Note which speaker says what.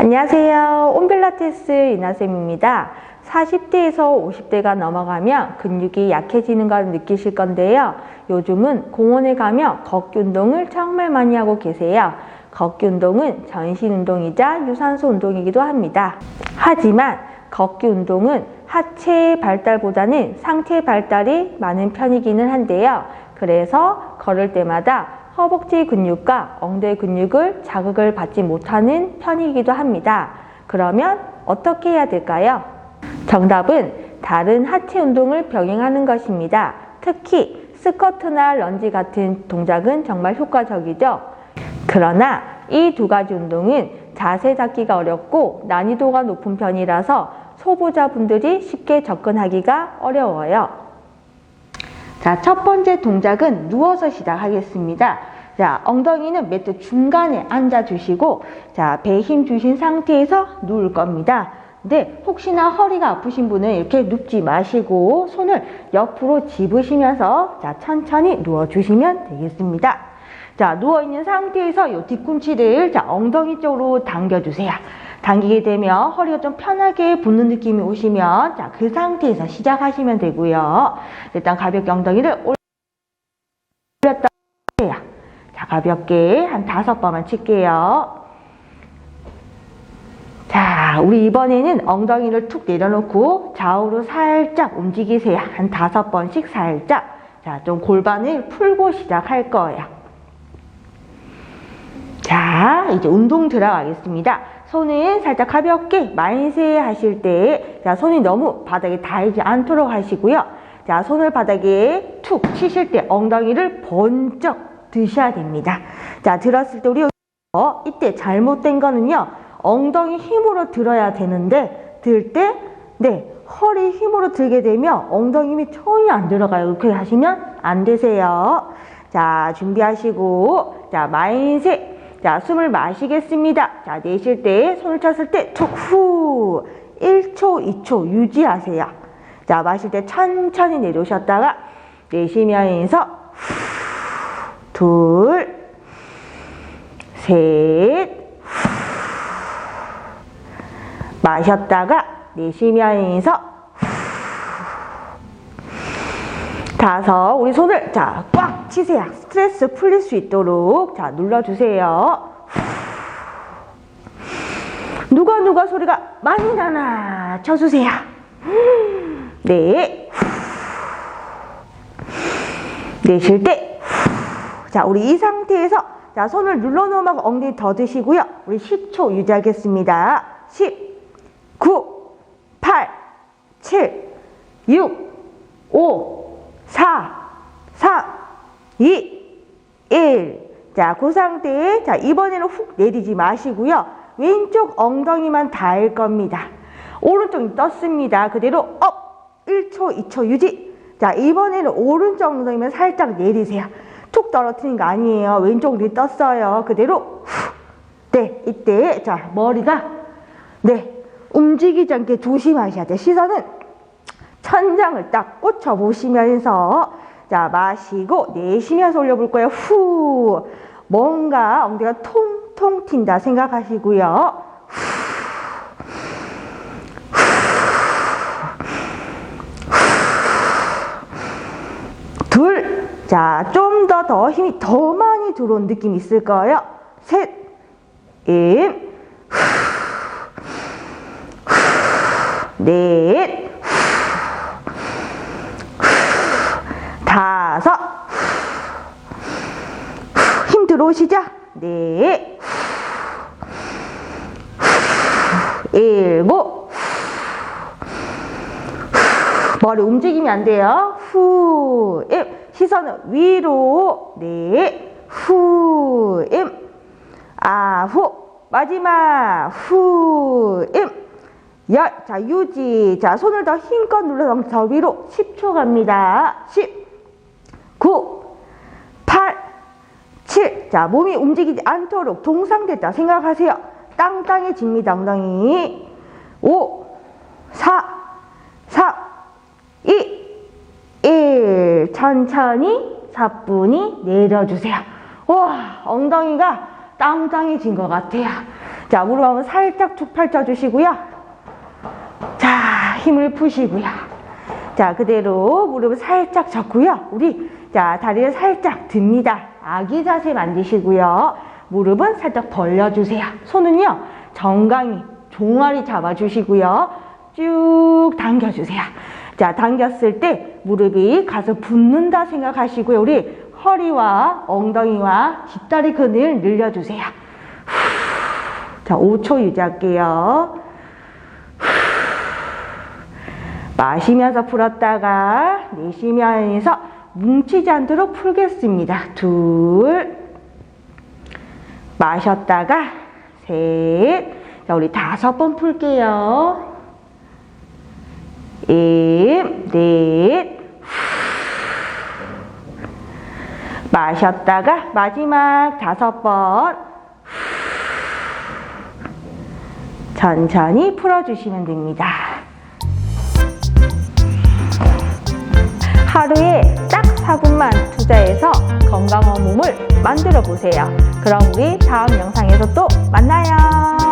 Speaker 1: 안녕하세요. 온필라테스 이나쌤입니다. 40대에서 50대가 넘어가면 근육이 약해지는 걸 느끼실 건데요. 요즘은 공원에 가면 걷기 운동을 정말 많이 하고 계세요. 걷기 운동은 전신 운동이자 유산소 운동이기도 합니다. 하지만 걷기 운동은 하체 발달보다는 상체 발달이 많은 편이기는 한데요. 그래서 걸을 때마다 허벅지 근육과 엉덩이 근육을 자극을 받지 못하는 편이기도 합니다. 그러면 어떻게 해야 될까요? 정답은 다른 하체 운동을 병행하는 것입니다. 특히 스쿼트나 런지 같은 동작은 정말 효과적이죠. 그러나 이 두 가지 운동은 자세 잡기가 어렵고 난이도가 높은 편이라서 초보자분들이 쉽게 접근하기가 어려워요. 자, 첫 번째 동작은 누워서 시작하겠습니다. 자, 엉덩이는 매트 중간에 앉아 주시고, 자, 배힘 주신 상태에서 누울 겁니다. 근데 혹시나 허리가 아프신 분은 이렇게 눕지 마시고, 손을 옆으로 집으시면서, 자, 천천히 누워 주시면 되겠습니다. 자, 누워 있는 상태에서 이 뒤꿈치를, 자, 엉덩이 쪽으로 당겨 주세요. 당기게 되면 허리가 좀 편하게 붙는 느낌이 오시면 자, 그 상태에서 시작하시면 되고요. 일단 가볍게 엉덩이를 올렸다. 자, 가볍게 한 다섯 번만 칠게요. 자, 우리 이번에는 엉덩이를 툭 내려놓고 좌우로 살짝 움직이세요. 한 다섯 번씩 살짝. 자, 좀 골반을 풀고 시작할 거예요. 자, 이제 운동 들어가겠습니다. 손은 살짝 가볍게 만세 하실 때, 자, 손이 너무 바닥에 닿지 않도록 하시고요. 자, 손을 바닥에 툭 치실 때 엉덩이를 번쩍 드셔야 됩니다. 자, 들었을 때 우리 어, 이때 잘못된 거는요, 엉덩이 힘으로 들어야 되는데, 들 때, 네, 허리 힘으로 들게 되면 엉덩이 힘이 전혀 안 들어가요. 그렇게 하시면 안 되세요. 자, 준비하시고, 자, 만세. 자, 숨을 마시겠습니다. 자, 내쉴 때, 손을 쳤을 때, 툭, 후. 1초, 2초 유지하세요. 자, 마실 때 천천히 내려오셨다가, 내쉬면서, 후, 둘, 셋, 후. 마셨다가, 내쉬면서, 후. 다섯, 우리 손을, 자, 꽉 치세요. 스트레스 풀릴 수 있도록, 자, 눌러주세요. 누가 누가 소리가 많이 나나 쳐주세요. 네. 내쉴 때. 자, 우리 이 상태에서 자, 손을 눌러놓으면 엉덩이 더 드시고요. 우리 10초 유지하겠습니다. 10, 9, 8, 7, 6, 5, 4, 3, 2, 1. 자, 그 상태에, 자, 이번에는 훅 내리지 마시고요. 왼쪽 엉덩이만 닿을 겁니다. 오른쪽이 떴습니다. 그대로 업! 1초, 2초 유지. 자, 이번에는 오른쪽 엉덩이만 살짝 내리세요. 툭 떨어뜨린 거 아니에요. 왼쪽이 떴어요. 그대로 후. 네, 이때, 자, 머리가, 네, 움직이지 않게 조심하셔야 돼요. 시선은 천장을 딱 꽂혀 보시면서 자 마시고 내쉬면서 올려볼 거예요. 후! 뭔가 엉덩이가 통통 튄다 생각하시고요. 둘, 자, 좀 더 더 힘이 더 많이 들어온 느낌 있을 거예요. 셋, 임, 넷, 다섯, 힘 들어오시죠? 네, 일곱, 머리 움직이면 안 돼요. 후, 임, 시선은 위로, 네, 후, 임, 아홉, 마지막, 후, 임, 열, 자, 유지. 자, 손을 더 힘껏 눌러서 더 위로. 10초 갑니다. 10, 9, 8, 7. 자, 몸이 움직이지 않도록 동상됐다 생각하세요. 땅땅해집니다, 엉덩이. 5, 4, 3, 2, 1. 천천히 사뿐히 내려주세요. 와, 엉덩이가 땅땅해진 것 같아요. 자, 무릎 한번 살짝 툭 펼쳐주시고요. 자, 힘을 푸시고요. 자, 그대로 무릎을 살짝 접고요. 우리, 자, 다리를 살짝 듭니다. 아기 자세 만드시고요. 무릎은 살짝 벌려주세요. 손은요, 정강이, 종아리 잡아주시고요. 쭉 당겨주세요. 자, 당겼을 때 무릎이 가서 붙는다 생각하시고요. 우리 허리와 엉덩이와 뒷다리 근을 늘려주세요. 자, 5초 유지할게요. 마시면서 풀었다가 내쉬면서 뭉치지 않도록 풀겠습니다. 둘, 마셨다가 셋, 자, 우리 다섯 번 풀게요. 일, 넷, 마셨다가 마지막 다섯 번 천천히 풀어주시면 됩니다. 하루에 딱 4분만 투자해서 건강한 몸을 만들어 보세요. 그럼 우리 다음 영상에서 또 만나요.